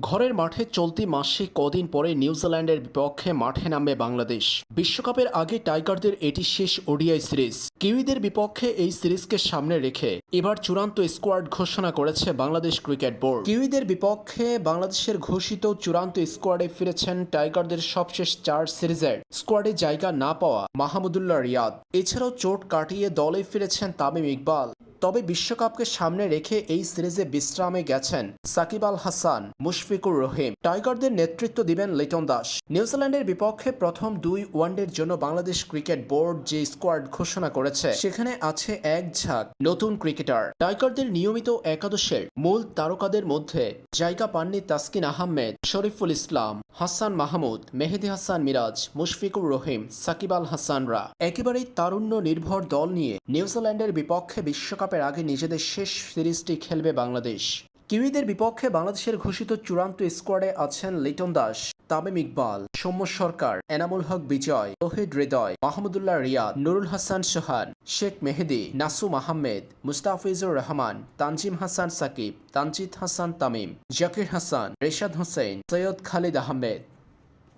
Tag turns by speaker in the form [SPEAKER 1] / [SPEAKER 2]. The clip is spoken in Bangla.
[SPEAKER 1] ঘরের মাঠে চলতি মাসে কদিন পরে নিউজিল্যান্ডের বিপক্ষে মাঠে নামবে বাংলাদেশ। বিশ্বকাপের আগে টাইগারদের এটি শেষ ওডিআই সিরিজ। কিউইদের বিপক্ষে এই সিরিজকে সামনে রেখে এবার চূড়ান্ত স্কোয়াড ঘোষণা করেছে বাংলাদেশ ক্রিকেট বোর্ড। কিউইদের বিপক্ষে বাংলাদেশের ঘোষিত চূড়ান্ত স্কোয়াডে ফিরেছেন টাইগারদের সবশেষ চার সিরিজের স্কোয়াডে জায়গা না পাওয়া মাহমুদুল্লাহ রিয়াদ। এছাড়াও চোট কাটিয়ে দলে ফিরেছেন তামিম ইকবাল। তবে বিশ্বকাপকে সামনে রেখে এই সিরিজে বিশ্রামে গেছেন সাকিব আল হাসান, মুশফিকুর রহিম। টাইগারদের নেতৃত্ব দিবেন লিটন দাস। নিউজিল্যান্ডের বিপক্ষে প্রথম দুই ওয়ানডের জন্য বাংলাদেশ ক্রিকেট বোর্ড যে স্কোয়াড ঘোষণা করেছে, সেখানে আছে এক ঝাঁক নতুন ক্রিকেটার। টাইগারদের নিয়মিত একাদশের মূল তারকাদের মধ্যে জায়গা পাননি তাসকিন আহমেদ, শরীফুল ইসলাম, হাসান মাহমুদ, মেহেদি হাসান মিরাজ, মুশফিকুর রহিম, সাকিব আল হাসানরা। একেবারেই তারুণ্য নির্ভর দল নিয়ে নিউজিল্যান্ডের বিপক্ষে বিশ্বকাপের আগে নিজেদের শেষ সিরিজটি খেলবে বাংলাদেশ। কিউইদের বিপক্ষে বাংলাদেশের ঘোষিত চূড়ান্ত স্কোয়াডে আছেন লিটন দাস, তামিম ইকবাল, সৌম্য সরকার, এনামুল হক বিজয়, তহিদ হৃদয়, মাহমুদুল্লাহ রিয়াদ, নুরুল হাসান সোহান, শেখ মেহেদি, নাসুম আহমেদ, মুস্তাফিজুর রহমান, তানজিম হাসান সাকিব, তানজিদ হাসান তামিম, জাকির হাসান, রেশাদ হোসেন, সৈয়দ খালিদ আহমেদ।